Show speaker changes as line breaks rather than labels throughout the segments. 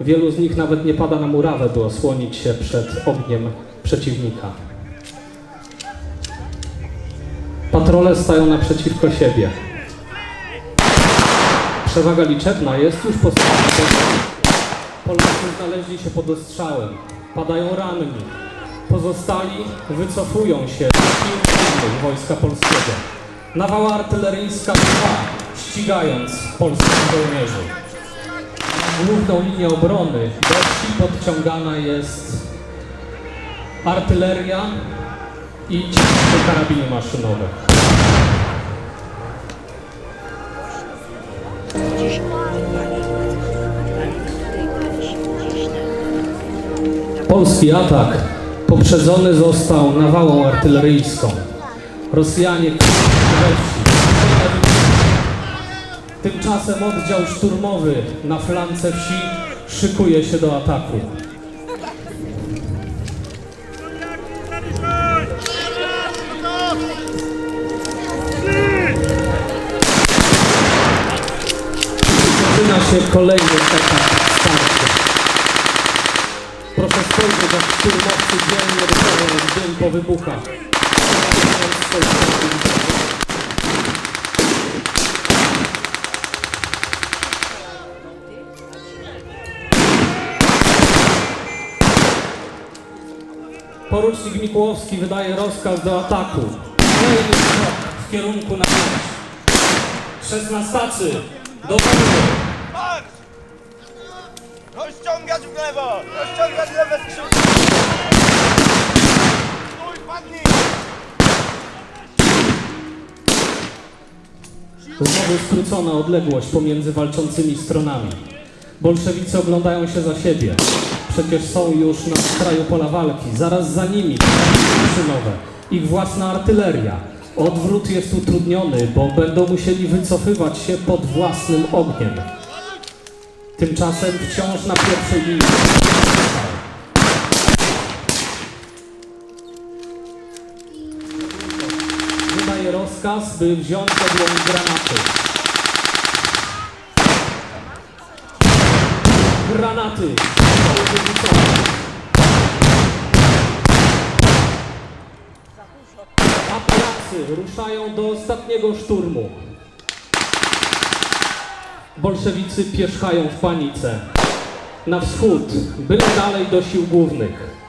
Wielu z nich nawet nie pada na murawę, by osłonić się przed ogniem przeciwnika. Patrole stają naprzeciwko siebie. Przewaga liczebna jest już po stronie Polacy znaleźli się pod ostrzałem. Padają ranni. Pozostali wycofują się z wojska polskiego. Nawała artyleryjska trwa, ścigając polskich żołnierzy. Główną linię obrony do wsi podciągana jest artyleria i ciężkie karabiny maszynowe. Polski atak poprzedzony został nawałą artyleryjską. Rosjanie. Tymczasem oddział szturmowy na flance wsi szykuje się do ataku. Zaczyna się kolejny etap starcia. Proszę spojrzeć, jak szturmowcy dzielnie ruszają w dym po wybuchach. Porucznik Mikułowski wydaje rozkaz do ataku. Kolejny krok w kierunku na wieś. Szesnastacy, do wojny.
Marsz! Rozciągać w lewo! Rozciągać lewe skrzydło! Stój, padnij!
Znowu skrócona odległość pomiędzy walczącymi stronami. Bolszewicy oglądają się za siebie. Przecież są już na skraju pola walki. Zaraz za nimi maszynowe, ich własna artyleria. Odwrót jest utrudniony, bo będą musieli wycofywać się pod własnym ogniem. Tymczasem wciąż na pierwszej linii. Wydaje rozkaz, by wziąć pod granaty. Granaty! Zostały wyrzucone. A Polacy ruszają do ostatniego szturmu. Bolszewicy pierzchają w panice. Na wschód, byle dalej do sił głównych.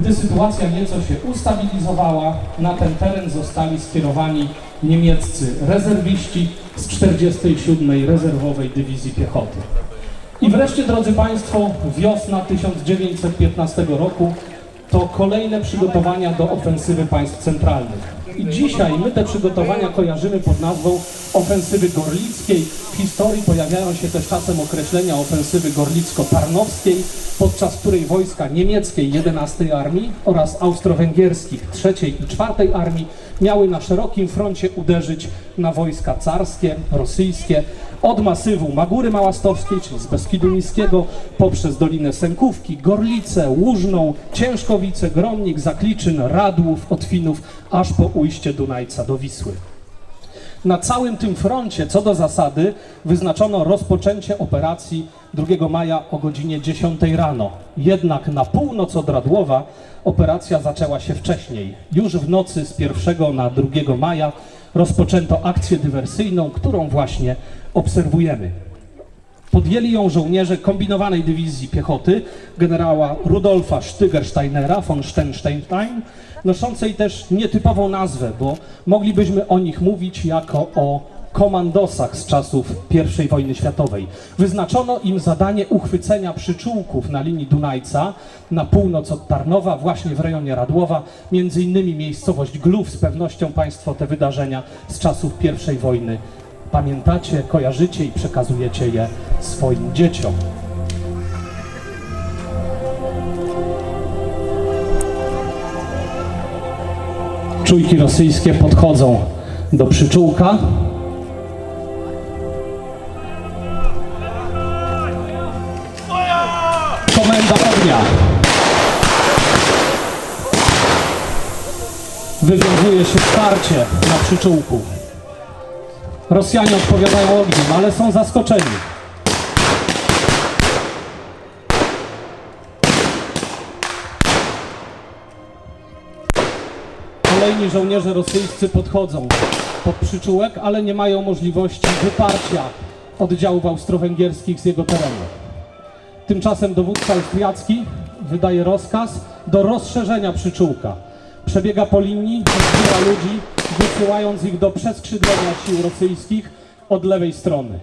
Gdy sytuacja nieco się ustabilizowała, na ten teren zostali skierowani niemieccy rezerwiści z 47. Rezerwowej Dywizji Piechoty. I wreszcie, drodzy Państwo, wiosna 1915 roku to kolejne przygotowania do ofensywy państw centralnych. I dzisiaj my te przygotowania kojarzymy pod nazwą ofensywy gorlickiej. W historii pojawiają się też czasem określenia ofensywy gorlicko-tarnowskiej, podczas której wojska niemieckiej 11 Armii oraz austro-węgierskich 3 i 4 Armii miały na szerokim froncie uderzyć na wojska carskie, rosyjskie, od masywu Magóry Małastowskiej, czyli z Beskidu Niskiego, poprzez Dolinę Sękówki, Gorlicę, Łużną, Ciężkowice, Gromnik, Zakliczyn, Radłów, Otwinów, aż po ujście Dunajca do Wisły. Na całym tym froncie, co do zasady, wyznaczono rozpoczęcie operacji 2 maja o godzinie 10 rano. Jednak na północ od Radłowa operacja zaczęła się wcześniej. Już w nocy z 1 na 2 maja rozpoczęto akcję dywersyjną, którą właśnie obserwujemy. Podjęli ją żołnierze kombinowanej dywizji piechoty generała Rudolfa Steigersteinera von Stenstein, noszącej też nietypową nazwę, bo moglibyśmy o nich mówić jako o komandosach z czasów I wojny światowej. Wyznaczono im zadanie uchwycenia przyczółków na linii Dunajca na północ od Tarnowa, właśnie w rejonie Radłowa, między innymi miejscowość Glów. Z pewnością Państwo te wydarzenia z czasów I wojny pamiętacie, kojarzycie i przekazujecie je swoim dzieciom. Czujki rosyjskie podchodzą do przyczółka. Komenda ognia. Wywiązuje się starcie na przyczółku. Rosjanie odpowiadają ogniem, ale są zaskoczeni. Kolejni żołnierze rosyjscy podchodzą pod przyczółek, ale nie mają możliwości wyparcia oddziałów austro-węgierskich z jego terenu. Tymczasem dowódca austriacki wydaje rozkaz do rozszerzenia przyczółka. Przebiega po linii, zbiera ludzi, wysyłając ich do przeskrzydlenia sił rosyjskich od lewej strony.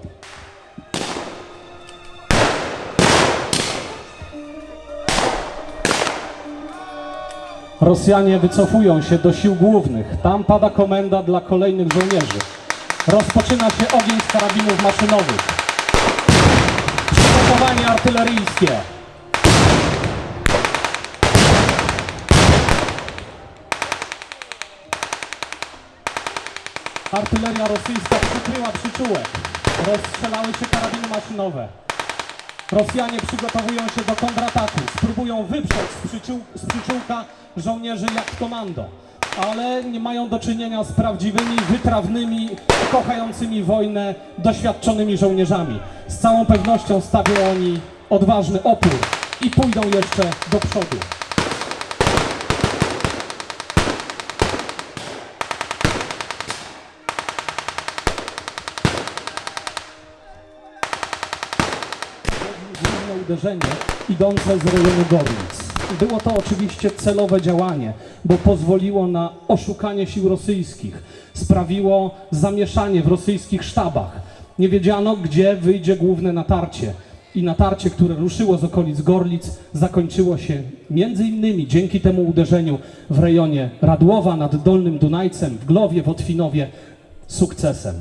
Rosjanie wycofują się do sił głównych. Tam pada komenda dla kolejnych żołnierzy. Rozpoczyna się ogień z karabinów maszynowych. Przygotowanie artyleryjskie. Artyleria rosyjska przykryła przyczółek. Rozstrzelały się karabiny maszynowe. Rosjanie przygotowują się do kontrataku. Spróbują wyprzeć z, przyczół, z przyczółka żołnierzy jak komando. Ale nie mają do czynienia z prawdziwymi, wytrawnymi, kochającymi wojnę, doświadczonymi żołnierzami. Z całą pewnością stawią oni odważny opór i pójdą jeszcze do przodu. Uderzenie idące z rejonu Gorlic. Było to oczywiście celowe działanie, bo pozwoliło na oszukanie sił rosyjskich, sprawiło zamieszanie w rosyjskich sztabach. Nie wiedziano, gdzie wyjdzie główne natarcie. I natarcie, które ruszyło z okolic Gorlic, zakończyło się między innymi dzięki temu uderzeniu w rejonie Radłowa nad Dolnym Dunajcem, w Glowie, w Otwinowie sukcesem.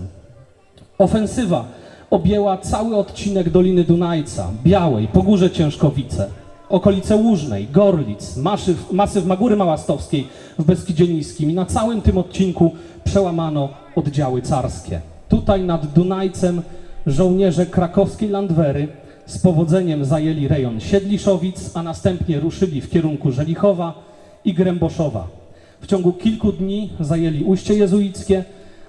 Ofensywa objęła cały odcinek Doliny Dunajca, Białej, Pogórze Ciężkowice, okolice Łużnej, Gorlic, Masyw, masyw Magóry Małastowskiej w Beskidzie Niskim i na całym tym odcinku przełamano oddziały carskie. Tutaj nad Dunajcem żołnierze krakowskiej Landwery z powodzeniem zajęli rejon Siedliszowic, a następnie ruszyli w kierunku Żelichowa i Gręboszowa. W ciągu kilku dni zajęli Ujście Jezuickie,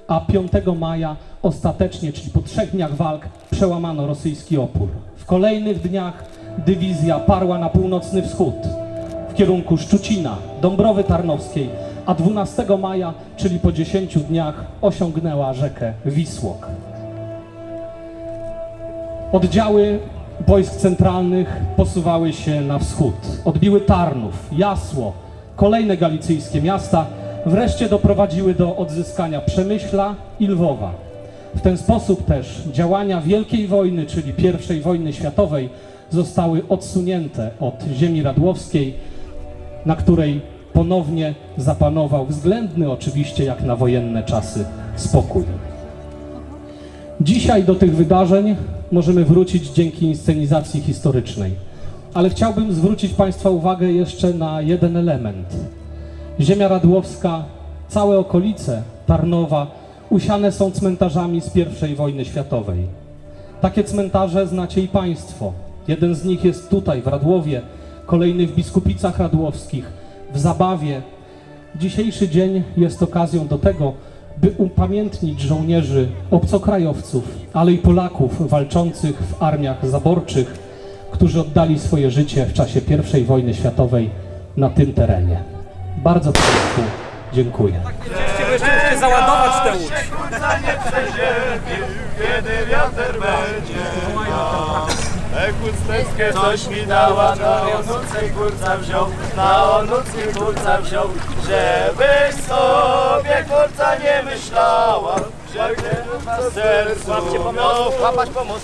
a 5 maja ostatecznie, czyli po trzech dniach walk, przełamano rosyjski opór. W kolejnych dniach dywizja parła na północny wschód, w kierunku Szczucina, Dąbrowy Tarnowskiej, a 12 maja, czyli po 10 dniach, osiągnęła rzekę Wisłok. Oddziały wojsk centralnych posuwały się na wschód. Odbiły Tarnów, Jasło, kolejne galicyjskie miasta, wreszcie doprowadziły do odzyskania Przemyśla i Lwowa. W ten sposób też działania Wielkiej Wojny, czyli I wojny światowej, zostały odsunięte od ziemi radłowskiej, na której ponownie zapanował względny, oczywiście jak na wojenne czasy, spokój. Dzisiaj do tych wydarzeń możemy wrócić dzięki inscenizacji historycznej. Ale chciałbym zwrócić Państwa uwagę jeszcze na jeden element. Ziemia Radłowska, całe okolice Tarnowa usiane są cmentarzami z I wojny światowej. Takie cmentarze znacie i Państwo. Jeden z nich jest tutaj, w Radłowie, kolejny w Biskupicach Radłowskich, w Zabawie. Dzisiejszy dzień jest okazją do tego, by upamiętnić żołnierzy obcokrajowców, ale i Polaków walczących w armiach zaborczych, którzy oddali swoje życie w czasie I wojny światowej na tym terenie. Bardzo Państwu dziękuję.
Chcieliście jeszcze załadować tę łódź.
Kiedy wiatr będzie Ekucteckie coś mi dała, na onucy kurca wziął, na onucy kurca wziął, żebyś sobie kurca nie myślała, że w sercu miał łapać pomoc.